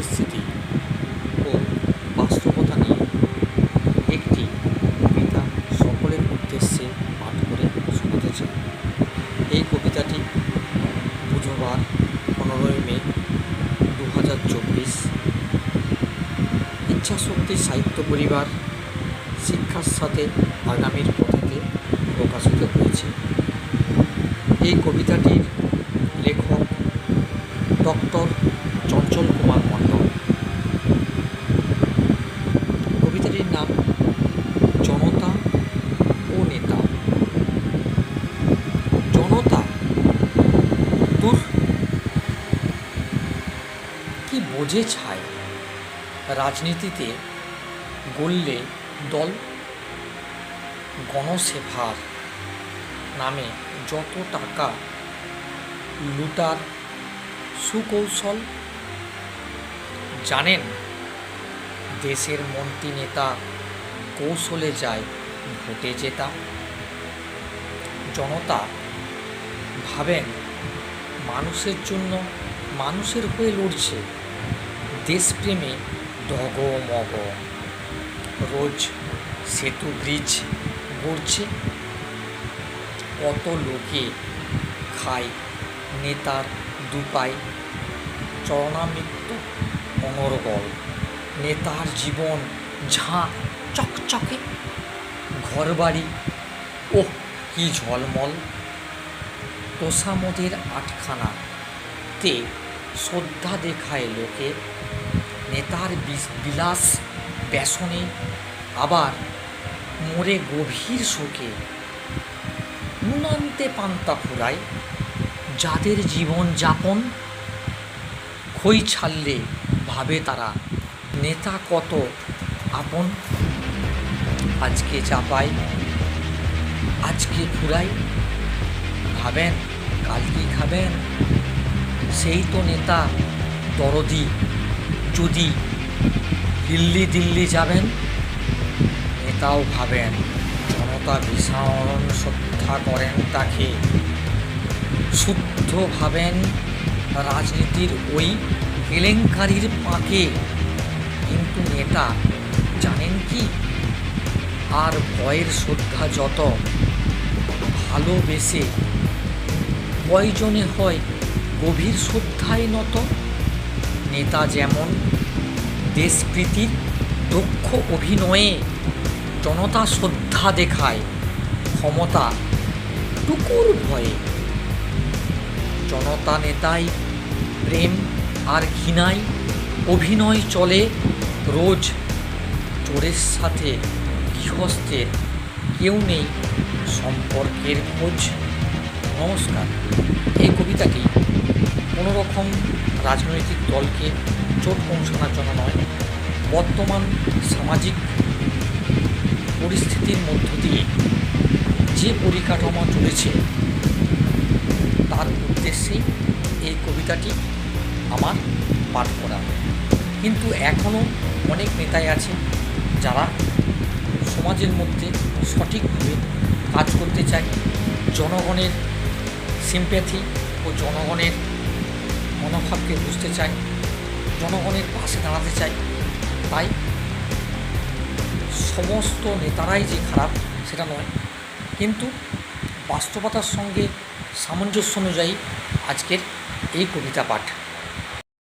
পরিস্থিতি ও বাস্তবতা নিয়ে একটি কবিতা সকলের উদ্দেশ্যে পাঠ করে শোনাতে চাই এই কবিতাটি বুধবার পনেরোই মে দু হাজার চব্বিশ। ইচ্ছাশক্তি সাহিত্য পরিবার শিক্ষার সাথে আগামীর পথে প্রকাশিত হয়েছে। এই কবিতাটির লেখক ডক্টর বোঝে ছায় রাজনীতিতে গড়লে দল গণসেভার নামে যত টাকা লুটার সুকৌশল, জানেন, দেশের মন্ত্রী নেতা কৌশলে যায় ভোটে জেতা। জনতা ভাবেন, মানুষের জন্য মানুষের হয়ে লড়ছে। দেশপ্রেমে ডগমগ। রোজ সেতু ব্রিজ গড়ছে, কত লোকে খায় নেতার দুপাই চরণামৃত্যু অনর্গল, নেতার জীবন ঝাঁ চকচকে। ঘরবাড়ি ও কি ঝলমল। তোষামদের আটখানাতে শ্রদ্ধা দেখায় লোকে নেতার বিলাস ব্যসনে আবার মোরে গভীর শোকে নুনান্তে পান্তা ফুরায়। যাদের জীবন যাপন খই ছাড়লে ভাবে তারা নেতা কত আপন। আজকে চাপাই আজকে ফুরাই। ভাবেন, কাল কি খাবেন? সেই তো নেতা দরদি। যদি দিল্লি দিল্লি যাবেন, নেতাও ভাবেন, জনতা ভীষণ শ্রদ্ধা করেন তাকে। শুদ্ধ ভাবেন রাজনীতির ওই কেলেঙ্কারির পাঁকে। কিন্তু নেতা, জানেন কি? আর ভয়ের শ্রদ্ধা যত ভালোবেসে কয়জনে হয় গভীর শ্রদ্ধায় নত। নেতা যেমন দেশপ্রীতির দক্ষ অভিনয়ে জনতা শ্রদ্ধা দেখায়, ক্ষমতা টুকুর ভয়ে। জনতা নেতাই প্রেম আর ঘৃণায় অভিনয় চলে রোজ। চোরের সাথে গৃহস্থের কেউ নেই সম্পর্কের খোঁজ। নমস্কার, এই কবিতাটি কোনো রকম রাজনৈতিক দলকে চোট পৌঁছানোর জন্য নয়, বর্তমান সামাজিক পরিস্থিতির মধ্য দিয়ে যে পরিকাঠামো চলেছে, তার উদ্দেশ্যেই এই কবিতাটি আমার পাঠ করা কিন্তু এখনও অনেক নেতাই আছে যারা সমাজের মধ্যে সঠিকভাবে কাজ করতে চায়। জনগণের সিম্প্যাথি ও জনগণের মনোভাবকে বুঝতে চাই জনগণের পাশে দাঁড়াতে চাই তাই সমস্ত নেতারাই যে খারাপ, সেটা নয়। কিন্তু বাস্তবতার সঙ্গে সামঞ্জস্য অনুযায়ী আজকের এই কবিতা পাঠ।